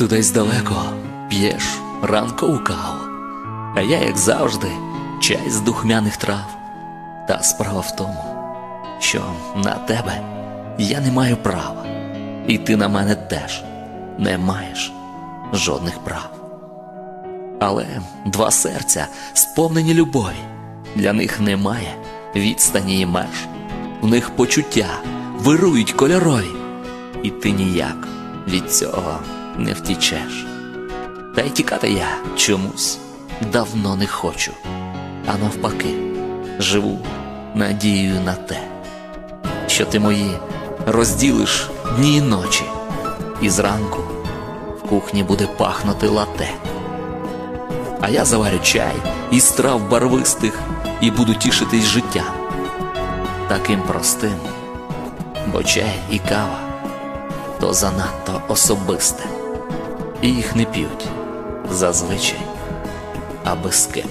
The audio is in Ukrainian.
Ти десь далеко п'єш ранкову каву, а я, як завжди, чай з духмяних трав. Та справа в тому, що на тебе я не маю права, і ти на мене теж не маєш жодних прав. Але два серця сповнені любові, для них немає відстані і меж, в них почуття вирують кольорові, і ти ніяк від цього не втічеш. Та й тікати я чомусь давно не хочу, а навпаки, живу надією на те, що ти мої розділиш дні й ночі, і зранку в кухні буде пахнути лате. А я заварю чай із трав барвистих і буду тішитись життям. Таким простим, бо чай і кава то занадто особисте, і їх не п'ють зазвичай, а без ким.